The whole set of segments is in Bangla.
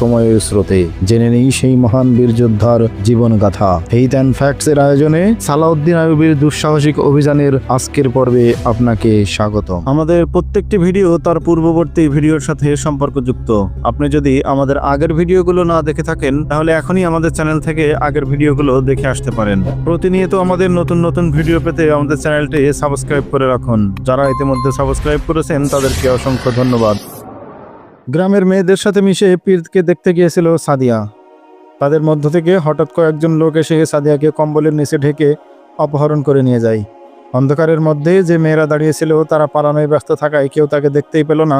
সময়ের স্রোতে। জেনে নেই সেই মহান বীর যোদ্ধার জীবন গাথা ফেইথ অ্যান্ড ফ্যাক্টস এর আয়োজনে সালাউদ্দিন আইয়ুবের দুঃসাহসিক অভিযানের আজকের পর্বে আপনাকে স্বাগত আমাদের প্রত্যেকটি ভিডিও তার পূর্ববর্তী ভিডিওর সাথে সম্পর্কযুক্ত। আপনি যদি আমাদের আগের ভিডিওগুলো না দেখে থাকেন, তাহলে এখনই আমাদের চ্যানেল থেকে আগের ভিডিওগুলো দেখে আসতে পারেন। প্রতিনিয়ত আমাদের নতুন নতুন ভিডিও পেতে আমাদের চ্যানেলটি সাবস্ক্রাইব করে রাখুন। যারা ইতিমধ্যে সাবস্ক্রাইব করেছেন, তাদেরকে অসংখ্য ধন্যবাদ। গ্রামের মেয়েদের সাথে মিশে পীরকে দেখতে গিয়েছিল সাদিয়া। তাদের মধ্য থেকে হঠাৎ কয়েকজন লোক এসে সাদিয়াকে কম্বলের নিচে ঢেকে অপহরণ করে নিয়ে যায়। অন্ধকারের মধ্যে যে মেয়েরা দাঁড়িয়েছিল, তারা পালানোয় ব্যস্ত থাকায় কেউ তাকে দেখতেই পেল না।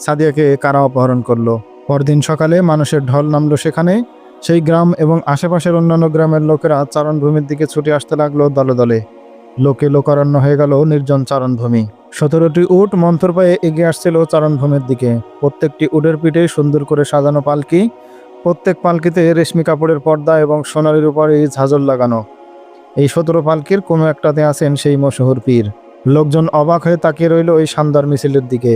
সাদিয়াকে কারা অপহরণ করল? পরদিন সকালে মানুষের ঢল নামলো সেখানে। সেই গ্রাম এবং আশেপাশের অন্যান্য গ্রামের লোকেরা চারণভূমির দিকে ছুটে আসতে লাগল দলে দলে। লোকে লোকারণ্য হয়ে গেল নির্জন চারণভূমি। সতেরোটি উট মন্থর পায়ে এগিয়ে আসছিল চারণভূমির দিকে। প্রত্যেকটি উটের পিঠে সুন্দর করে সাজানো পালকি, প্রত্যেক পালকিতে রেশমি কাপড়ের পর্দা এবং সোনালির উপরে ঝাঁঝর লাগানো। এই সতেরো পালকির কোনো একটাতে আছেন সেই মশহুর পীর। লোকজন অবাক হয়ে তাকিয়ে রইল ওই শানদার মিছিলের দিকে।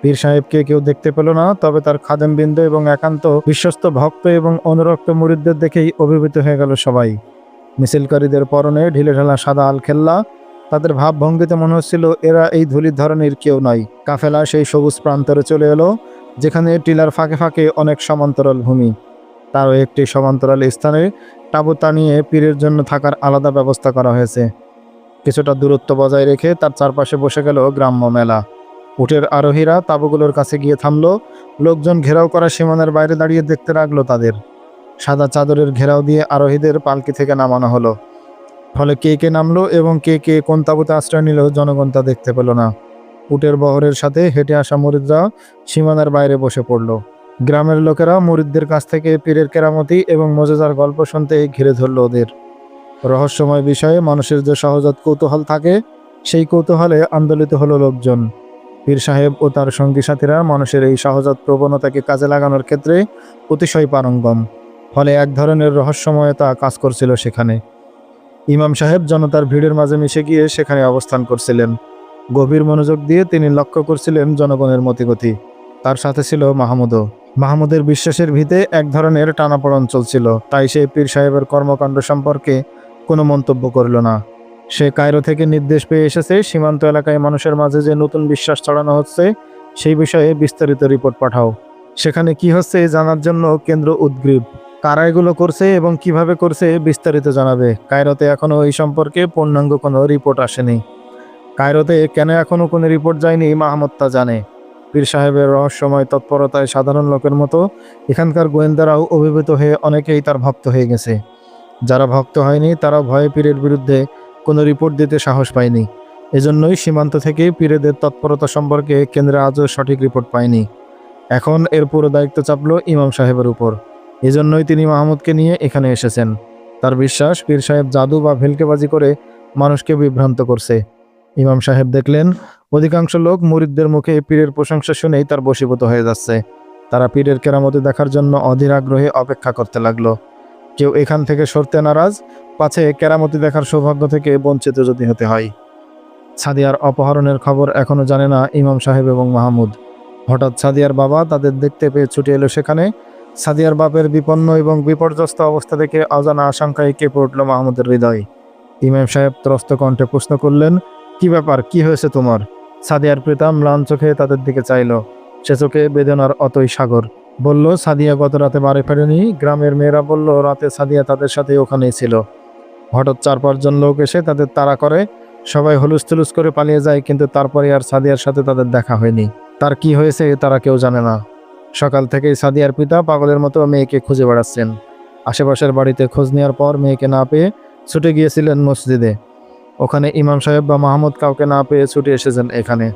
পীর সাহেবকে কেউ দেখতে পেল না, তবে তার খাদেমবৃন্দ এবং একান্ত বিশ্বস্ত ভক্ত এবং অনুরক্ত মুরিদদের দেখেই অভিভূত হয়ে গেল সবাই। মিছিলকারীদের পরনে ঢিলে ঢালা সাদা আলখেল্লা। তাদের ভাবভঙ্গিতে মনে হচ্ছিল, এরা এই ধুলির ধরনের কেউ নয়। কাফেলা সেই সবুজ প্রান্তরে চলে এলো, যেখানে টিলার ফাঁকে ফাঁকে অনেক সমান্তরাল ভূমি। তারও একটি সমান্তরাল স্থানে তাঁবু নিয়ে পীরের জন্য থাকার আলাদা ব্যবস্থা করা হয়েছে। কিছুটা দূরত্ব বজায় রেখে তার চারপাশে বসে গেল গ্রাম্য মেলা। উটের আরোহীরা তাঁবুগুলোর কাছে গিয়ে থামলো, লোকজন ঘেরাও করা সীমানার বাইরে দাঁড়িয়ে দেখতে লাগল তাদের। সাদা চাদরের ঘেরাও দিয়ে আরোহীদের পালকি থেকে নামানো হলো। ফলে কে কে নামলো এবং কে কে কোন তাঁবুতে আশ্রয় নিল জনগণ তা দেখতে পেল না। উটের বহরের সাথে হেঁটে আসা মুরিদরা সীমানার বাইরে বসে পড়ল। গ্রামের লোকেরা মুরিদদের কাছ থেকে পীরের কেরামতি এবং মজাদার গল্প শুনতে ঘিরে ধরল ওদের। রহস্যময় বিষয়ে মানুষের যে সহজাত কৌতূহল থাকে, সেই কৌতূহলে আন্দোলিত হলো লোকজন। পীর সাহেব ও তার সঙ্গী সাথীরা মানুষের এই সহজাত প্রবণতাকে কাজে লাগানোর ক্ষেত্রে অতিশয় পারঙ্গম। ফলে এক ধরনের রহস্যময়তা কাজ করছিল সেখানে। ইমাম সাহেব জনতার ভিড়ের মাঝে মিশে গিয়ে সেখানে অবস্থান করছিলেন। গভীর মনোযোগ দিয়ে তিনি লক্ষ্য করছিলেন জনগণের মতিগতি। তার সাথে ছিল মাহমুদও। মাহমুদের বিশ্বাসের ভিতে এক ধরনের টানাপড়ন চলছিল। তাই সে পীর সাহেবের কর্মকাণ্ড সম্পর্কে কোনো মন্তব্য করল না। সে কায়রো থেকে নির্দেশ পেয়ে এসেছে, সীমান্ত এলাকায় মানুষের মাঝে যে নতুন বিশ্বাস ছড়ানো হচ্ছে, সেই বিষয়ে বিস্তারিত রিপোর্ট পাঠাও। সেখানে কি হচ্ছে জানার জন্য কেন্দ্র উদ্গ্রীব। কারা এগুলো করছে এবং কীভাবে করছে বিস্তারিত জানাবে। কায়রোতে এখনও এই সম্পর্কে পূর্ণাঙ্গ কোনো রিপোর্ট আসেনি। কায়রোতে কেন এখনও কোনো রিপোর্ট যায়নি মাহমুদ তা জানে। পীর সাহেবের রহস্যময় তৎপরতায় সাধারণ লোকের মতো এখানকার গোয়েন্দারাও অভিভূত হয়ে অনেকেই তার ভক্ত হয়ে গেছে। যারা ভক্ত হয়নি তারা ভয়ে পীরের বিরুদ্ধে কোনো রিপোর্ট দিতে সাহস পায়নি। এজন্যই সীমান্ত থেকে পীরেদের তৎপরতা সম্পর্কে কেন্দ্রে আজও সঠিক রিপোর্ট পায়নি। এখন এর পুরো দায়িত্ব চাপল ইমাম সাহেবের উপর। এজন্যই তিনি মাহমুদকে নিয়ে এখানে এসেছেন। তার বিশ্বাস, পীর সাহেব জাদু বা ভেলকেবাজি করে মানুষকে বিভ্রান্ত করছে। ইমাম সাহেব দেখলেন, অধিকাংশ লোক মুরিদদের মুখে পীরের প্রশংসা শুনেই তার বশীভূত হয়ে যাচ্ছে। তারা পীরের কেরামতি দেখার জন্য অধীর আগ্রহে অপেক্ষা করতে লাগল। কেউ এখান থেকে সরতে নারাজ, পাছে কেরামতি দেখার সৌভাগ্য থেকে বঞ্চিত যদি হতে হয়। সাদিয়ার অপহরণের খবর এখনও জানে না ইমাম সাহেব এবং মাহমুদ। হঠাৎ সাদিয়ার বাবা তাদের দেখতে পেয়ে ছুটে এলো সেখানে সাদিয়ার বাপের বিপন্ন এবং বিপর্যস্ত অবস্থা দেখে অজানা আশঙ্কায় কেঁপে উঠল মাহমুদের হৃদয়। ইমাম সাহেব ত্রস্ত কণ্ঠে প্রশ্ন করলেন, কি ব্যাপার? কি হয়েছে তোমার? সাদিয়ার পিতা ম্লান চোখে তাদের দিকে চাইল। সে চোখে বেদনার অতই সাগর। বলল, সাদিয়া গত রাতে বাড়ি ফেরেনি। গ্রামের মেয়েরা বলল, রাতে সাদিয়া তাদের সাথে ওখানেই ছিল। হঠাৎ চার পাঁচজন লোক এসে তাদের তাড়া করে। সবাই হলুস তুলুস করে পালিয়ে যায়, কিন্তু তারপরে আর সাদিয়ার সাথে তাদের দেখা হয়নি। তার কি হয়েছে, তারা কেউ জানে না। সকাল থেকেই সাদিয়ার পিতা পাগলের মতো মেয়েকে খুঁজে বেড়াচ্ছেন। আশেপাশের বাড়িতে খোঁজ নেওয়ার পর মেয়েকে না পেয়ে ছুটে গিয়েছিলেন মসজিদে। ওখানে ইমাম সাহেব বা মাহমুদ কাউকে না পেয়ে ছুটে এসেছেন এখানে।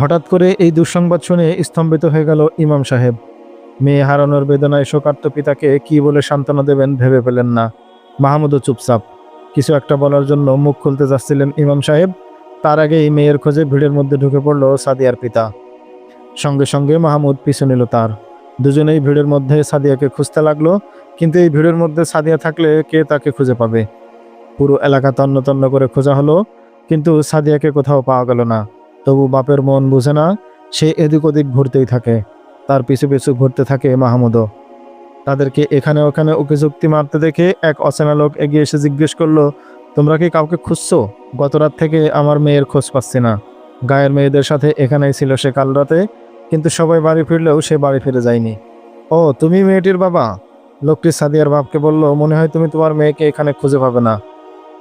হঠাৎ করে এই দুঃসংবাদ শুনে স্তম্ভিত হয়ে গেল ইমাম সাহেব। মেয়ে হারানোর বেদনায় শোকার্ত পিতাকে কি বলে সান্ত্বনা দেবেন ভেবে পেলেন না। মাহমুদও চুপচাপ। কিছু একটা বলার জন্য মুখ খুলতে যাচ্ছিলেন ইমাম সাহেব। তার আগেই মেয়ের খোঁজে ভিড়ের মধ্যে ঢুকে পড়ল সাদিয়ার পিতা। সঙ্গে সঙ্গে মাহমুদ পিছু নিল তার। দুজনেই ভিড়ের মধ্যে সাদিয়াকে খুঁজতে লাগল, কিন্তু এই ভিড়ের মধ্যে সাদিয়া থাকলে কে তাকে খুঁজে পাবে? পুরো এলাকা তন্ন তন্ন করে খোঁজা হলো, কিন্তু সাদিয়াকে কোথাও পাওয়া গেল না। তবু বাপের মন বুঝে না, সে এদিক ওদিক ঘুরতেই থাকে। তার পিছু পিছু ঘুরতে থাকে মাহমুদও। তাদেরকে এখানে ওখানে ওকে যুক্তি মারতে দেখে এক অচেনা লোক এগিয়ে এসে জিজ্ঞেস করল, তোমরা কি কাউকে খুঁজছো? গত রাত থেকে আমার মেয়ের খোঁজ পাচ্ছি না। গায়ের মেয়েদের সাথে এখানেই ছিল সে কাল রাতে। কিন্তু সবাই বাড়ি ফিরলেও সে বাড়ি ফিরে যায়নি। ও, তুমি মেয়েটির বাবা? লোকটি সাদিয়ার বাপকে বলল, মনে হয় তুমি তোমার মেয়েকে এখানে খুঁজে পাবে না।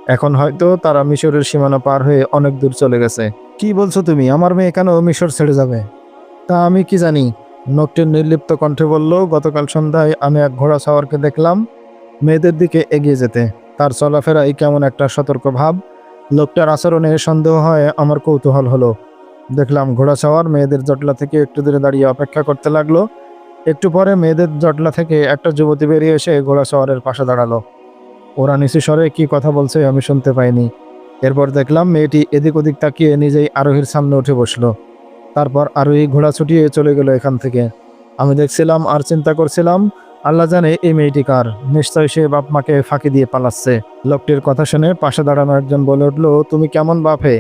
এখন হয়তো তারা মিশরের সীমানা পার হয়ে অনেক দূর চলে গেছে। কি বলছো তুমি? আমার মেয়ে কেন মিশর ছেড়ে যাবে? তা আমি কি জানি? লোকটির নির্লিপ্ত কণ্ঠে বলল, গতকাল সন্ধ্যায় আমি এক ঘোড়া সাওয়ারকে দেখলাম মেয়েদের দিকে এগিয়ে যেতে। তার চলাফেরাই কেমন একটা সতর্ক ভাব। লোকটার আচরণে সন্দেহ হয়, আমার কৌতূহল হলো। দেখলাম ঘোড়া সাওয়ার মেয়েদের জটলা থেকে একটু দূরে দাঁড়িয়ে অপেক্ষা করতে লাগল। একটু পরে মেয়েদের জটলা থেকে একটা যুবতী বেরিয়ে এসে ঘোড়া সাওয়ারের পাশে দাঁড়াল। ওরা নিচু স্বরে কি কথা বলছে আমি শুনতে পাইনি। এরপর দেখলাম মেয়েটি এদিক ওদিক তাকিয়ে নিজেই আরোহীর সামনে উঠে বসল। তারপর আরোহী ঘোড়া ছুটিয়ে চলে গেল এখান থেকে। আমি দেখছিলাম আর চিন্তা করছিলাম, আল্লাহ জানে এই মেয়েটি কার। নিশ্চয় সে বাপ মাকে ফাঁকি দিয়ে পালাচ্ছে। লোকটির কথা শুনে পাশে দাঁড়ানো একজন বলে উঠল, তুমি কেমন বাপ? হে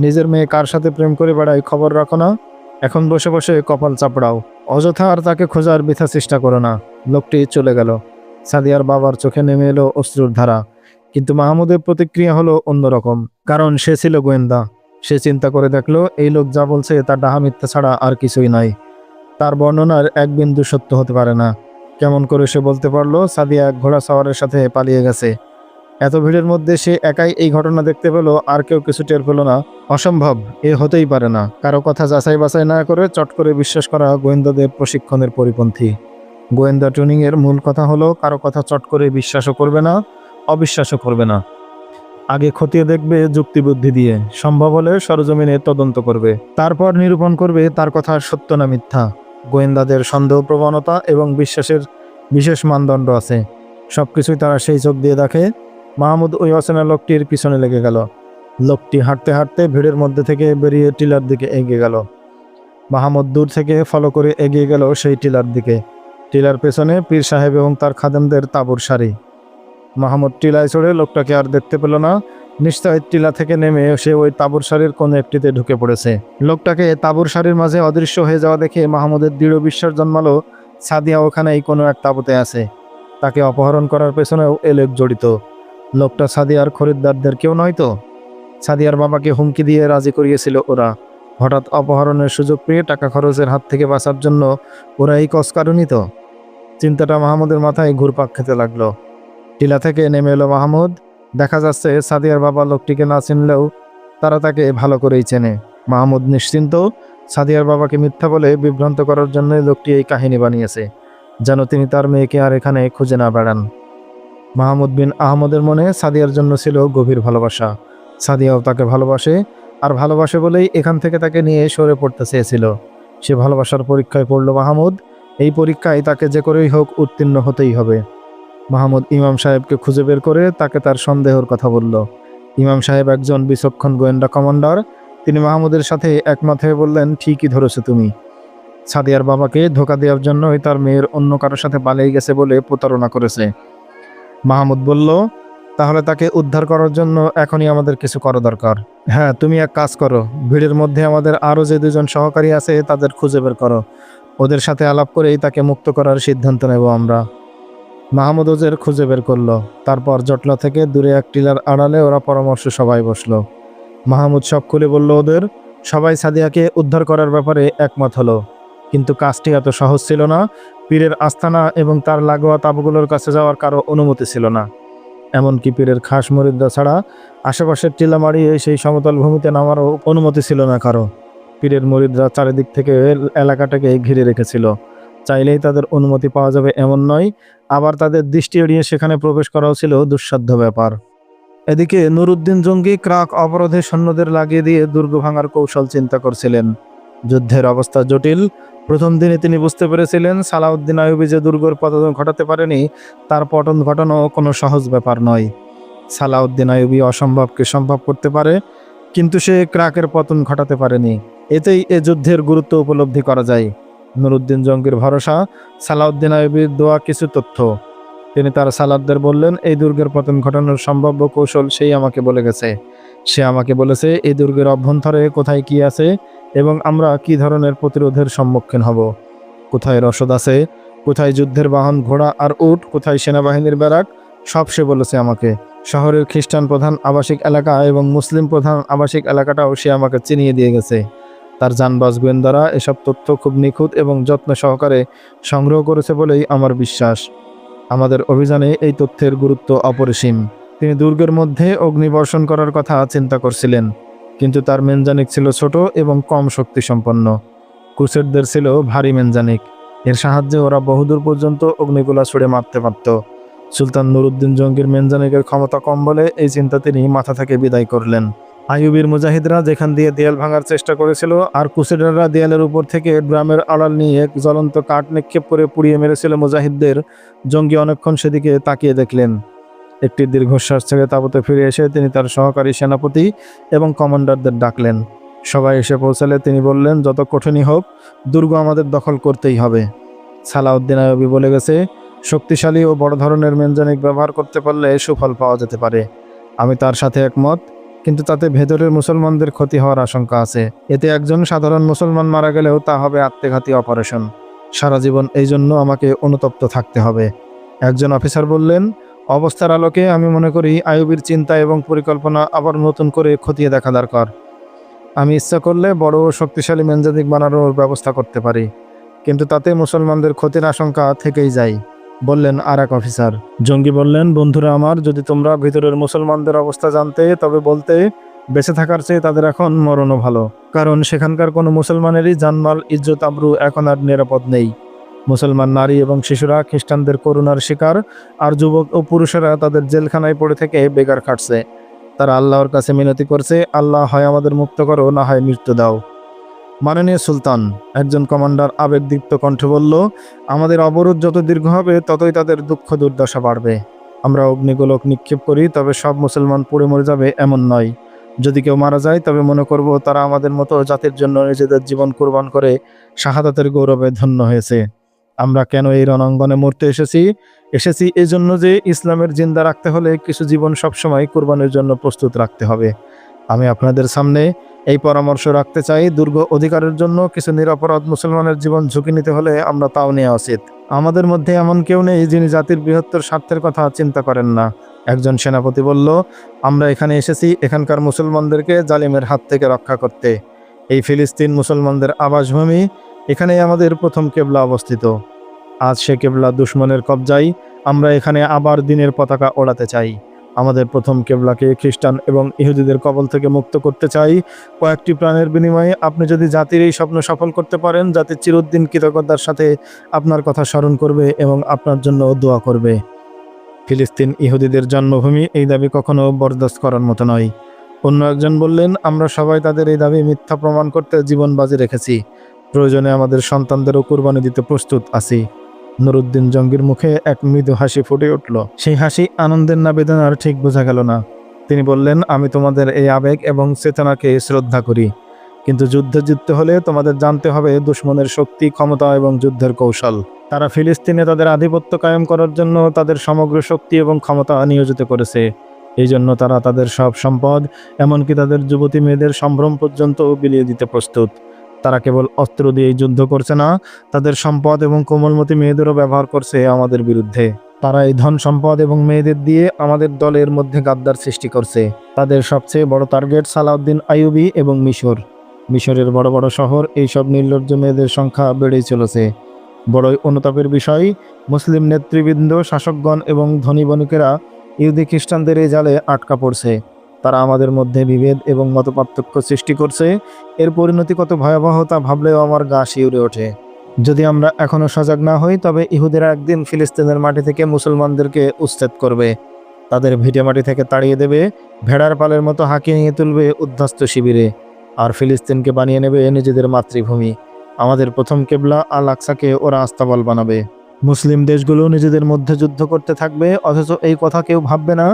নিজের মেয়ে কার সাথে প্রেম করে বেড়াই খবর রাখো না। এখন বসে বসে কপাল চাপড়াও। অযথা আর তাকে খোঁজার বৃথা চেষ্টা করো না। লোকটি চলে গেল। সাদিয়ার বাবার চোখে নেমে এলো অশ্রুর ধারা। কিন্তু মাহমুদের প্রতিক্রিয়া হলো অন্যরকম। কারণ সে ছিল গোয়েন্দা। সে চিন্তা করে দেখল, এই লোক যা বলছে তার ডাহা মিথ্যা ছাড়া আর কিছুই নাই। তার বর্ণনার এক বিন্দু সত্য হতে পারে না। কেমন করে সে বলতে পারল, সাদিয়া ঘোড়া সাওয়ারের সাথে পালিয়ে গেছে। এত ভিড়ের মধ্যে সে একাই এই ঘটনা দেখতে পেল, আর কেউ কিছু টের পেল না। অসম্ভব, এ হতেই পারে না। কারও কথা যাচাই বাছাই না করে চট করে বিশ্বাস করা গোয়েন্দাদের প্রশিক্ষণের পরিপন্থী। গোয়েন্দা ট্রেনিংয়ের মূল কথা হলো, কারও কথা চট করে বিশ্বাসও করবে না, অবিশ্বাসও করবে না। আগে খতিয়ে দেখবে যুক্তিবুদ্ধি দিয়ে। সম্ভব হলে সরজমিনে তদন্ত করবে। তারপর নিরূপণ করবে তার কথা সত্য না মিথ্যা। গোয়েন্দাদের সন্দেহ, প্রবণতা এবং বিশ্বাসের বিশেষ মানদণ্ড আছে। সব কিছুই তারা সেই চোখ দিয়ে দেখে। মাহমুদ ওই অচেনা লোকটির পিছনে লেগে গেল। লোকটি হাঁটতে হাঁটতে ভিড়ের মধ্যে থেকে বেরিয়ে টিলার দিকে এগিয়ে গেল। মাহমুদ দূর থেকে ফলো করে এগিয়ে গেল সেই টিলার দিকে। টিলার পেছনে পীর সাহেব এবং তার খাদেমদের তাঁবুর সারি মাহমুদ টিলায় চড়ে লোকটাকে আর দেখতে পেল না। নিশ্চয় টিলা থেকে নেমে সে ওই তাঁবুর সারির কোনো একটিতে ঢুকে পড়েছে। লোকটাকে তাঁবুর সারির মাঝে অদৃশ্য হয়ে যাওয়া দেখে মাহমুদের দৃঢ় বিশ্বাস জন্মালো, সাদিয়া ওখানেই কোনো এক তাঁবুতে আছে। তাকে অপহরণ করার পেছনেও এ লোক জড়িত। লোকটা সাদিয়ার খরিদ্দারদের কেউ নয় তো? সাদিয়ার বাবাকে হুমকি দিয়ে রাজি করিয়েছিল ওরা। হঠাৎ অপহরণের সুযোগ পেয়ে টাকা খরচের হাত থেকে বাঁচার জন্য ওরা এই কসকারুনি তো। চিন্তাটা মাহমুদের মাথায় ঘুরপাক খেতে লাগল। টিলা থেকে নেমে এলো মাহমুদ। দেখা যাচ্ছে সাদিয়ার বাবা লোকটিকে না চিনলেও তারা তাকে ভালো করেই চেনে। মাহমুদ নিশ্চিন্ত সাদিয়ার বাবাকে মিথ্যা বলে বিভ্রান্ত করার জন্যই লোকটি এই কাহিনী বানিয়েছে, যেন তিনি তার মেয়েকে আর এখানে খুঁজে না বেড়ান। মাহমুদ বিন আহমদের মনে সাদিয়ার জন্য ছিল গভীর ভালোবাসা। সাদিয়াও তাকে ভালোবাসে, আর ভালোবাসে বলেই এখান থেকে তাকে নিয়ে সরে পড়তে চেয়েছিল। সে ভালোবাসার পরীক্ষায় পড়ল মাহমুদ, এই পরীক্ষায় তাকে যে করেই হোক উত্তীর্ণ হতেই হবে। মাহমুদ ইমাম সাহেবকে খুঁজে বের করে তাকে তার সন্দেহর কথা বলল। ইমাম সাহেব একজন বিচক্ষণ গোয়েন্দা কমান্ডার, তিনি মাহমুদের সাথে একমত হয়ে বললেন, ঠিকই ধরেছো তুমি। সাদিয়ার বাবাকে ধোকা দেওয়ার জন্যই তার মেয়ের অন্য কারোর সাথে পালিয়ে গেছে বলে প্রতারণা করেছে। মাহমুদ বলল, তাহলে তাকে উদ্ধার করার জন্য এখনই আমাদের কিছু করা দরকার। হ্যাঁ তুমি এক কাজ করো। ভিড়ের মধ্যে আমাদের আরও যে দুজন সহকারী আছে, তাদের খুঁজে বের করো। ওদের সাথে আলাপ করেই তাকে মুক্ত করার সিদ্ধান্ত নেব আমরা। মাহমুদ ওজের খুঁজে বের করল। তারপর জটলা থেকে দূরে এক টিলার আড়ালে ওরা পরামর্শ সবাই বসল। মাহমুদ সব খুলে বলল, ওদের সবাই সাদিয়াকে উদ্ধার করার ব্যাপারে একমত হলো। কিন্তু কাজটি এত সহজ ছিল না। পীরের আস্তানা এবং তার লাগোয়া তাবগুলোর কাছে যাওয়ার কারও অনুমতি ছিল না। এমনকি পীরের খাস মরিদ্দা ছাড়া আশেপাশের টিলা মারিয়ে সেই সমতল ভূমিতে নামারও অনুমতি ছিল না কারও। পীরের মরিদরা চারিদিক থেকে এলাকাটাকে ঘিরে রেখেছিল। চাইলেই তাদের অনুমতি পাওয়া যাবে এমন নয়, আবার তাদের দৃষ্টি এড়িয়ে সেখানে প্রবেশ করাও ছিল দুঃসাধ্য ব্যাপার। এদিকে নুরুদ্দিন জঙ্গি ক্রাক অবরোধে সৈন্যদের লাগিয়ে দিয়ে দুর্গ ভাঙার কৌশল চিন্তা করছিলেন। যুদ্ধের অবস্থা জটিল প্রথম দিনে তিনি বুঝতে পেরেছিলেন সালাউদ্দিন আইয়ুবী যে দুর্গর পতন ঘটাতে পারেনি, তার পতন ঘটানো কোনো সহজ ব্যাপার নয়। সালাউদ্দিন আইয়ুবী অসম্ভবকে সম্ভব করতে পারে, কিন্তু সে ক্রাকের পতন ঘটাতে পারেনি। এতেই এ যুদ্ধের গুরুত্ব উপলব্ধি করা যায়। নুরুদ্দিন জঙ্গির ভরসা, সালাউদ্দিন আইয়ুবীর দোয়া কিছু তথ্য। তিনি তার সালাদদের বললেন, এই দুর্গের পতন ঘটানোর সম্ভাব্য কৌশল সেই আমাকে বলে গেছে। সে আমাকে বলেছে এই দুর্গের অভ্যন্তরে কোথায় কি আছে এবং আমরা কি ধরনের প্রতিরোধের সম্মুখীন হব? কোথায় রসদ আছে? কোথায় যুদ্ধের বাহন, ঘোড়া আর উট? কোথায় সেনাবাহিনীর ব্যারাক? সব সে বলেছে আমাকে। শহরের খ্রিস্টান প্রধান আবাসিক এলাকা এবং মুসলিম প্রধান আবাসিক এলাকাটাও সে আমাকে চিনিয়ে দিয়ে গেছে। তার যানবাস গোয়েন্দারা এসব তথ্য খুব নিখুঁত এবং যত্ন সহকারে সংগ্রহ করেছে বলেই আমার বিশ্বাস। আমাদের অভিযানে এই তথ্যের গুরুত্ব অপরিসীম। তিনি দুর্গের মধ্যে অগ্নিবর্ষণ করার কথা চিন্তা করছিলেন, কিন্তু তার মেনজানিক ছিল ছোট এবং কম শক্তিসম্পন্ন। ক্রুসেডদের ছিল ভারী মেনজানিক। এর সাহায্যে ওরা বহুদূর পর্যন্ত অগ্নিগুলা ছুড়ে মারতে পারত। সুলতান নুরুদ্দিন জঙ্গির মেনজানিকের ক্ষমতা কম বলে এই চিন্তা তিনি মাথা থেকে বিদায় করলেন। আইয়ুবীর মুজাহিদরা যেখান দিয়ে দেয়াল ভাঙার চেষ্টা করেছিল আর কুসেডাররা দেয়ালের উপর থেকে ড্রামের আড়াল নিয়ে জ্বলন্ত কাঠ নিক্ষেপ করে পুড়িয়ে মেরেছিল মুজাহিদদের, জঙ্গি অনেকক্ষণ সেদিকে তাকিয়ে দেখলেন। একটি দীর্ঘশ্বাস ছেড়ে তাবতে ফিরে এসে তিনি তার সহকারী সেনাপতি এবং কমান্ডারদের ডাকলেন। সবাই এসে পৌঁছালে তিনি বললেন, যত কঠিনই হোক, দুর্গ আমাদের দখল করতেই হবে। সালাউদ্দিন আয়বি বলে গেছে, শক্তিশালী ও বড় ধরনের মেনজানিক ব্যবহার করতে পারলে সুফল পাওয়া যেতে পারে। আমি তার সাথে একমত, কিন্তু তাতে ভেতরের মুসলমানদের ক্ষতি হওয়ার আশঙ্কা আছে। এতে একজন সাধারণ মুসলমান মারা গেলেও তা হবে আত্মঘাতী অপারেশন। সারা জীবন এই জন্য আমাকে অনুতপ্ত থাকতে হবে। একজন অফিসার বললেন অবস্থার আলোকে আমি মনে করি আয়ুবীর চিন্তা এবং পরিকল্পনা আবার নতুন করে খতিয়ে দেখা দরকার। আমি ইচ্ছা করলে বড় শক্তিশালী মেনজাদিক বানানোর ব্যবস্থা করতে পারি, কিন্তু তাতে মুসলমানদের ক্ষতির আশঙ্কা থেকেই যায়, বললেন আর অফিসার। জঙ্গি বললেন, বন্ধুরা আমার, যদি তোমরা ভিতরের মুসলমানদের অবস্থা জানতে, তবে বলতে, বেঁচে থাকার চেয়ে তাদের এখন মরণও ভালো, কারণ সেখানকার কোনো মুসলমানেরই জানমাল, ইজ্জত, আবরু এখন আর নিরাপদ নেই। মুসলমান নারী এবং শিশুরা খ্রিস্টানদের করুণার শিকার, আর যুবক ও পুরুষেরা তাদের জেলখানায় পড়ে থেকে বেকার খাটছে। তারা আল্লাহর কাছে মিনতি করছে, আল্লাহ হয় আমাদের মুক্ত করো, না হয় মৃত্যু দাও। মাননীয় সুলতান একজন কমান্ডার আবেগদীপ্ত কণ্ঠে বলল, আমাদের অবরোধ যত দীর্ঘ হবে, ততই তাদের দুঃখ দুর্দশা বাড়বে। আমরা অগ্নিগোলক নিক্ষেপ করি, তবে সব মুসলমান পড়ে মরে যাবে এমন নয়। যদি কেউ মারা যায়, তবে মনে করব তারা আমাদের মতো জাতির জন্য নিজেদের জীবন কোরবান করে, শাহাদাতের গৌরবে ধন্য হয়েছে। আমরা কেন এই রণাঙ্গনে মরতে এসেছি? এসেছি এই জন্য যে ইসলামের জিন্দা রাখতে হলে কিছু জীবন সবসময় কোরবানের জন্য প্রস্তুত রাখতে হবে। আমি আপনাদের সামনে এই পরামর্শ রাখতে চাই, দুর্গ অধিকারের জন্য কিছু নিরাপরাধ মুসলমানের জীবন ঝুঁকি নিতে হলে আমরা তাও নেওয়া উচিত। আমাদের মধ্যে এমন কেউ নেই যিনি জাতির বৃহত্তর স্বার্থের কথা চিন্তা করেন না। একজন সেনাপতি বলল, আমরা এখানে এসেছি এখানকার মুসলমানদেরকে জালিমের হাত থেকে রক্ষা করতে। এই ফিলিস্তিন মুসলমানদের আবাসভূমি এখানেই আমাদের প্রথম কেবলা অবস্থিত। আজ সে কেবলা দুশ্মনের কবজাই আমরা এখানে আবার দিনের পতাকা ওড়াতে চাই। আমাদের প্রথম কেবলাকে খ্রিস্টান এবং ইহুদিদের কবল থেকে মুক্ত করতে চাই। কয়েকটি প্রাণের বিনিময়ে আপনি যদি জাতির এই স্বপ্ন সফল করতে পারেন, জাতি চিরুদ্দিন কৃতজ্ঞতার সাথে আপনার কথা স্মরণ করবে এবং আপনার জন্য দোয়া করবে। ফিলিস্তিন ইহুদিদের জন্মভূমি এই দাবি কখনো বরদাস্ত করার মতো নয়। অন্য একজন বললেন, আমরা সবাই তাদের এই দাবি মিথ্যা প্রমাণ করতে জীবন বাজি রেখেছি। প্রয়োজনে আমাদের সন্তানদেরও কুরবানি দিতে প্রস্তুত আছি। নুরুদ্দিন জঙ্গির মুখে এক মৃদু হাসি ফুটে উঠল। সেই হাসি আনন্দের না বেদনার ঠিক বোঝা গেল না। তিনি বললেন, আমি তোমাদের এই আবেগ এবং চেতনাকে শ্রদ্ধা করি। কিন্তু যুদ্ধে জিততে হলে তোমাদের জানতে হবে দুশ্মনের শক্তি, ক্ষমতা এবং যুদ্ধের কৌশল। তারা ফিলিস্তিনে তাদের আধিপত্য কায়েম করার জন্য তাদের সমগ্র শক্তি এবং ক্ষমতা নিয়োজিত করেছে। এই জন্য তারা তাদের সব সম্পদ, এমনকি তাদের যুবতী মেয়েদের সম্ভ্রম পর্যন্ত বিলিয়ে দিতে প্রস্তুত। তারা কেবল অস্ত্র দিয়েই যুদ্ধ করছে না, তাদের সম্পদ এবং কোমলমতি মেয়েদেরও ব্যবহার করছে আমাদের বিরুদ্ধে। তারা এই ধন সম্পদ এবং মেয়েদের দিয়ে আমাদের দলের মধ্যে গাদ্দার সৃষ্টি করছে। তাদের সবচেয়ে বড় টার্গেট সালাউদ্দিন আইয়ুবি এবং মিশর। মিশরের বড় বড় শহর এইসব নির্লজ্জ মেয়েদের সংখ্যা বেড়েই চলেছে। বড়ই অনুতাপের বিষয়, মুসলিম নেতৃবৃন্দ, শাসকগণ এবং ধনী বণিকেরা ইহুদি খ্রিস্টানদের এই জালে আটকা পড়ছে। তারা আমাদের মধ্যে বিভেদ এবং মতপার্থক্য সৃষ্টি করছে। এর পরিণতি কত ভয়াবহ তা ভাবলেও আমার গা শিউরে ওঠে। যদি আমরা এখনও সজাগ না হই, তবে ইহুদিরা একদিন ফিলিস্তিনের মাটি থেকে মুসলমানদেরকে উচ্ছেদ করবে। তাদের ভিটে মাটি থেকে তাড়িয়ে দেবে, ভেড়ার পালের মতো হাঁকিয়ে নিয়ে তুলবে উদ্ধাস্ত শিবিরে। আর ফিলিস্তিনকে বানিয়ে নেবে নিজেদের মাতৃভূমি। আমাদের প্রথম কেবলা আল আকসাকে ওরা আস্তাবল বানাবে। মুসলিম দেশগুলো নিজেদের মধ্যে যুদ্ধ করতে থাকবে, অথচ এই কথা কেউ ভাববে না।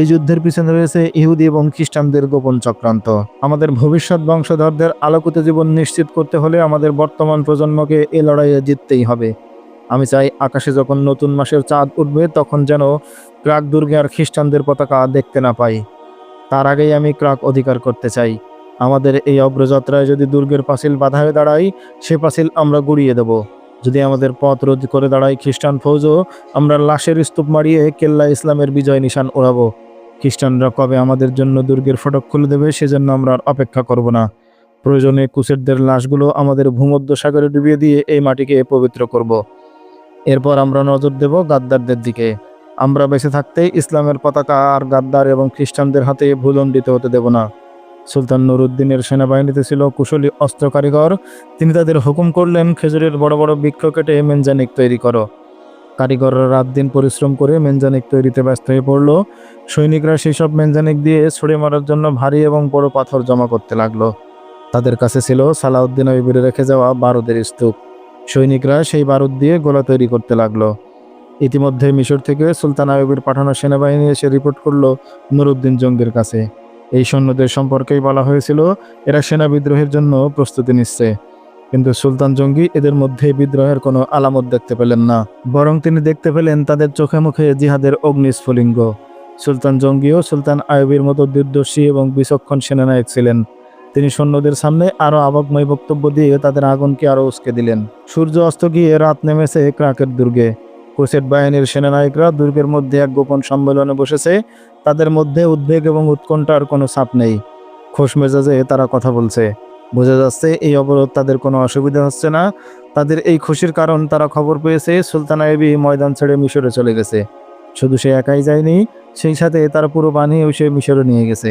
এই যুদ্ধের পিছনে রয়েছে ইহুদি এবং খ্রিস্টানদের গোপন চক্রান্ত। আমাদের ভবিষ্যৎ বংশধরদের আলোকিত জীবন নিশ্চিত করতে হলে আমাদের বর্তমান প্রজন্মকে এ লড়াইয়ে জিততেই হবে। আমি চাই আকাশে যখন নতুন মাসের চাঁদ উঠবে, তখন যেন ক্রাক দুর্গে আর খ্রিস্টানদের পতাকা দেখতে না পাই। তার আগেই আমি ক্রাক অধিকার করতে চাই। আমাদের এই অগ্রযাত্রায় যদি দুর্গের পাঁচিল বাধা হয়ে দাঁড়াই সে পাঁচিল আমরা গুড়িয়ে দেব। যদি আমাদের পথ রোধ করে দাঁড়ায় খ্রিস্টান ফৌজও আমরা লাশের স্তূপ মারিয়ে কেল্লা ইসলামের বিজয় নিশান ওড়াবো। খ্রিস্টানরা কবে আমাদের জন্য দুর্গের ফটক খুলে দেবে সেজন্য আমরা আর অপেক্ষা করব না। প্রয়োজনে কুসেরদের লাশগুলো আমাদের ভূমধ্য সাগরে ডুবিয়ে দিয়ে এই মাটিকে পবিত্র করব। এরপর আমরা নজর দেব গাদ্দারদের দিকে। আমরা বেঁচে থাকতে ইসলামের পতাকা আর গাদ্দার এবং খ্রিস্টানদের হাতে ভুলণ্ডিত হতে দেব না। সুলতান নুরুদ্দিনের সেনাবাহিনীতে ছিল কুশলী অস্ত্র কারিগর। তিনি তাদের হুকুম করলেন, খেজুরের বড় বড় বৃক্ষ কেটে মেনজানিক তৈরি করো। কারিগররা রাত দিন পরিশ্রম করে মেনজানিক তৈরিতে ব্যস্ত হয়ে পড়ল। সৈনিকরা সেই সব মেনজানিক দিয়ে ছুড়ে মারার জন্য ভারী এবং বড় পাথর জমা করতে লাগল। তাদের কাছে ছিল সালাউদ্দিন আইবিরে রেখে যাওয়া বারুদের স্তূপ। সৈনিকরা সেই বারুদ দিয়ে গোলা তৈরি করতে লাগল। ইতিমধ্যে মিশর থেকে সুলতান আইবির পাঠানো সেনাবাহিনী এসে রিপোর্ট করল নুরুদ্দিন জঙ্গির কাছে। এই সৈন্যদের সম্পর্কেই বলা হয়েছিল, এরা সেনা বিদ্রোহের জন্য প্রস্তুতি নিচ্ছে। কিন্তু সুলতান জঙ্গি এদের মধ্যে বিদ্রোহের কোনো আলামত দেখতে পেলেন না। বরং তিনি দেখতে পেলেন তাদের চোখে মুখে জিহাদের অগ্নিস্ফুলিঙ্গ। সুলতান জঙ্গিও সুলতান আয়ুবের মতো দুর্দর্শী এবং বিচক্ষণ সেনানায়ক ছিলেন। তিনি সৈন্যদের সামনে আরও আবকময় বক্তব্য দিয়ে তাদের আগুনকে আরও উস্কে দিলেন। সূর্য অস্ত গিয়ে রাত নেমেছে ক্রাকের দুর্গে। কোসেট বাহিনীর সেনানায়করা দুর্গের মধ্যে এক গোপন সম্মেলনে বসেছে। তাদের মধ্যে উদ্বেগ এবং উৎকণ্ঠার কোনো ছাপ নেই। খোশ মেজাজে তারা কথা বলছে। বোঝা যাচ্ছে এই অবরোধ তাদের কোনো অসুবিধা হচ্ছে না। তাদের এই খুশির কারণ তারা খবর পেয়েছে, সুলতান আইবি ময়দান ছেড়ে মিশরে চলে গেছে। শুধু সে একাই যায়নি, সেই সাথে তার পুরো বাহিনীও সে মিশরে নিয়ে গেছে।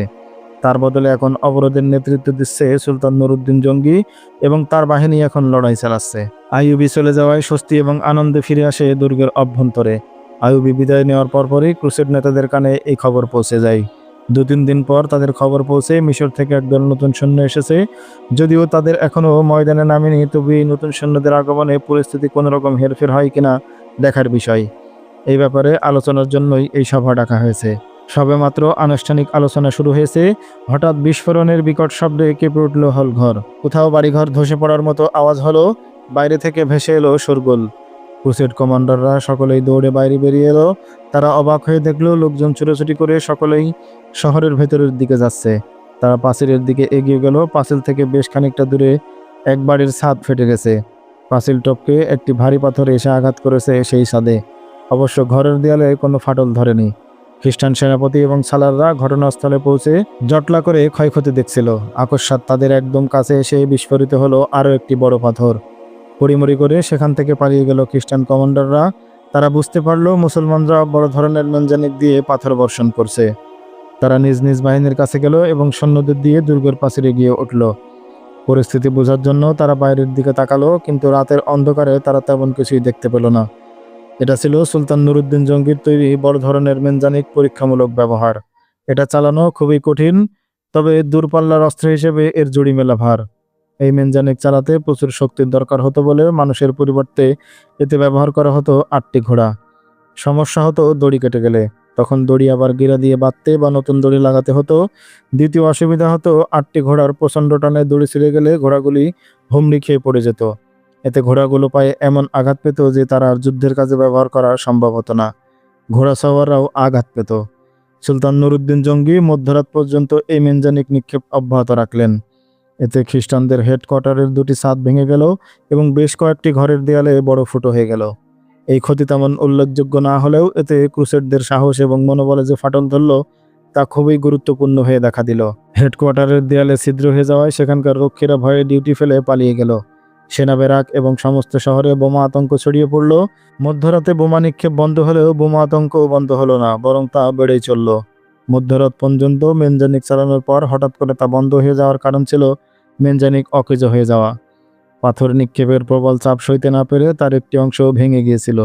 তার বদলে এখন অবরোধের নেতৃত্ব দিচ্ছে সুলতান নুরুদ্দিন জঙ্গি এবং তার বাহিনী এখন লড়াই চালাচ্ছে। আইয়ুবি চলে যাওয়ায় স্বস্তি এবং আনন্দে ফিরে আসে দুর্গের অভ্যন্তরে। আইয়ুবি বিদায় নেওয়ার পরপরই ক্রুসেড নেতাদের কানে এই খবর পৌঁছে যায়। দু তিন দিন পর তাদের খবর পৌঁছে মিশর থেকে একদল নতুন সৈন্য এসেছে। যদিও তাদের এখনও ময়দানে নামেনি, তবে এই নতুন সৈন্যদের আগমনে পরিস্থিতি কোনো রকম হেরফের হয় কিনা দেখার বিষয়। এই ব্যাপারে আলোচনার জন্যই এই সভা ডাকা হয়েছে। সবেমাত্র আনুষ্ঠানিক আলোচনা শুরু হয়েছে। হঠাৎ বিস্ফোরণের বিকট শব্দে কেঁপে উঠল হলঘর। কোথাও বাড়িঘর ধসে পড়ার মতো আওয়াজ হলো, বাইরে থেকে ভেসে এলো শোরগোল। ক্রুসেড কমান্ডাররা সকলেই দৌড়ে বাইরে বেরিয়ে এলো। তারা অবাক হয়ে দেখল, লোকজন ছুটোছুটি করে সকলেই শহরের ভেতরের দিকে যাচ্ছে। তারা পাঁচিলের দিকে এগিয়ে গেল। পাঁচিল থেকে বেশ খানিকটা দূরে এক বাড়ির ছাদ ফেটে গেছে। পাঁচিল টপকে একটি ভারী পাথর এসে আঘাত করেছে সেই ছাদে। অবশ্য ঘরের দেয়ালে কোনো ফাটল ধরেনি। খ্রিস্টান সেনাপতি এবং সালাররা ঘটনাস্থলে পৌঁছে জটলা করে ক্ষয়ক্ষতি দেখছিল। আকস্মাত তাদের একদম কাছে এসে বিস্ফোরিত হলো আরও একটি বড় পাথর। পরিমরি করে সেখান থেকে পালিয়ে গেল খ্রিস্টান কমান্ডাররা। তারা বুঝতে পারল মুসলমানরা বড় ধরনের মেনজানিক দিয়ে পাথর বর্ষণ করছে। তারা নিজ নিজ বাহিনীর কাছে গেল এবং সৈন্যদের দিয়ে দুর্গের পাশে গিয়ে উঠল। পরিস্থিতি বোঝার জন্য তারা বাইরের দিকে তাকালো, কিন্তু রাতের অন্ধকারে তারা তেমন কিছুই দেখতে পেল না। এটা ছিল সুলতান নুরুদ্দিন জঙ্গির তৈরি বড় ধরনের মেনজানিক পরীক্ষামূলক ব্যবহার। এটা চালানো খুবই কঠিন, তবে দূরপাল্লার অস্ত্র হিসেবে এর জুড়ি মেলা ভার। এই মেনজানিক চালাতে প্রচুর শক্তির দরকার হতো বলে মানুষের পরিবর্তে এতে ব্যবহার করা হতো আটটি ঘোড়া। সমস্যা হতো দড়ি কেটে গেলে। তখন দড়ি আবার গিরা দিয়ে বাঁধতে বা নতুন দড়ি লাগাতে হতো। দ্বিতীয় অসুবিধা হতো আটটি ঘোড়ার প্রচণ্ড টানে দড়ি ছিঁড়ে গেলে ঘোড়াগুলি হুমড়ি খেয়ে পড়ে যেত। এতে ঘোড়াগুলো পায়ে এমন আঘাত পেত যে তারা যুদ্ধের কাজে ব্যবহার করা সম্ভব হতো না। ঘোড়া সওয়াররাও আঘাত পেত। সুলতান নুরুদ্দিন জঙ্গি মধ্যরাত পর্যন্ত এই মেনজানিক নিক্ষেপ অব্যাহত রাখলেন। এতে খ্রিস্টানদের হেডকোয়ার্টারের দুটি ছাদ ভেঙে গেল এবং বেশ কয়েকটি ঘরের দেয়ালে বড় ফুটো হয়ে গেল। এই ক্ষতি তেমন উল্লেখযোগ্য না হলেও এতে ক্রুসেডদের সাহস এবং মনোবলে যে ফাটল ধরল, তা খুবই গুরুত্বপূর্ণ হয়ে দেখা দিল। হেডকোয়ার্টারের দেয়ালে ছিদ্র হয়ে যাওয়ায় সেখানকার রক্ষীরা ভয়ে ডিউটি ফেলে পালিয়ে গেল। সেনা বেরাক এবং সমস্ত শহরে বোমা আতঙ্ক ছড়িয়ে পড়ল। মধ্যরাতে বোমা নিক্ষেপ বন্ধ হলেও বোমা আতঙ্কও বন্ধ হলো না, বরং তা বেড়েই চলল। মধ্যরাত পর্যন্ত মেনজানিক চালানোর পর হঠাৎ করে তা বন্ধ হয়ে যাওয়ার কারণ ছিল মেনজানিক অকেজ হয়ে যাওয়া। পাথর নিক্ষেপের প্রবল চাপ সইতে না পেরে তার একটি অংশ ভেঙে গিয়েছিল।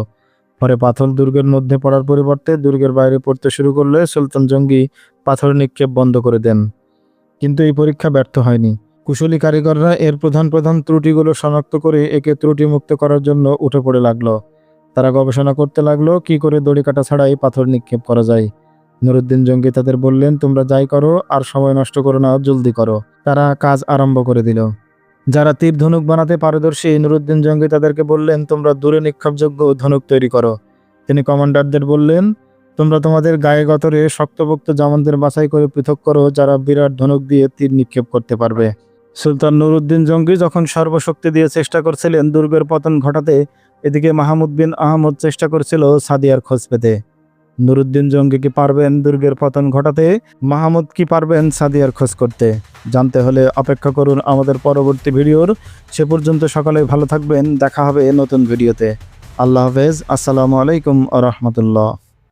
পরে পাথর দুর্গের মধ্যে পড়ার পরিবর্তে দুর্গের বাইরে পড়তে শুরু করলে সুলতান জঙ্গি পাথর নিক্ষেপ বন্ধ করে দেন। কিন্তু এই পরীক্ষা ব্যর্থ হয়নি। কুশলী কারিগররা এর প্রধান প্রধান ত্রুটিগুলো শনাক্ত করে একে ত্রুটিমুক্ত করার জন্য উঠে পড়ে লাগল। তারা গবেষণা করতে লাগল, কি করে দড়ি কাটা ছাড়াই পাথর নিক্ষেপ করা যায়। নুরুদ্দিন জঙ্গি তাদের বললেন, তোমরা যাই করো আর সময় নষ্ট করো না, জলদি করো। তারা কাজ আরম্ভ করে দিল। যারা তীর ধনুক বানাতে পারদর্শী নুরুদ্দিন জঙ্গি তাদেরকে বললেন, তোমরা দূরে নিক্ষেপযোগ্য ধনুক তৈরি করো। তিনি কমান্ডারদের বললেন, তোমরা তোমাদের গায়ে গতরে শক্তপোক্ত জামানদের বাছাই করে পৃথক করো, যারা বিরাট ধনুক দিয়ে তীর নিক্ষেপ করতে পারবে। সুলতান নুরুদ্দিন জঙ্গি যখন সর্বশক্তি দিয়ে চেষ্টা করছিলেন, দুর্গের পতন ঘটাতে, এদিকে মাহমুদ বিন আহমদ চেষ্টা করছিল সাদিয়ার খোঁজ পেতে। নুরুদ্দিন জঙ্গি কি পারবেন দুর্গের পতন ঘটাতে? মাহমুদ কি পারবেন সাদিয়ার খোঁজ করতে? জানতে হলে অপেক্ষা করুন আমাদের পরবর্তী ভিডিওর। সে পর্যন্ত সকালে ভালো থাকবেন। দেখা হবে নতুন ভিডিওতে। আল্লাহ হাফেজ। আসসালামু আলাইকুম আ রহমতুল্লাহ।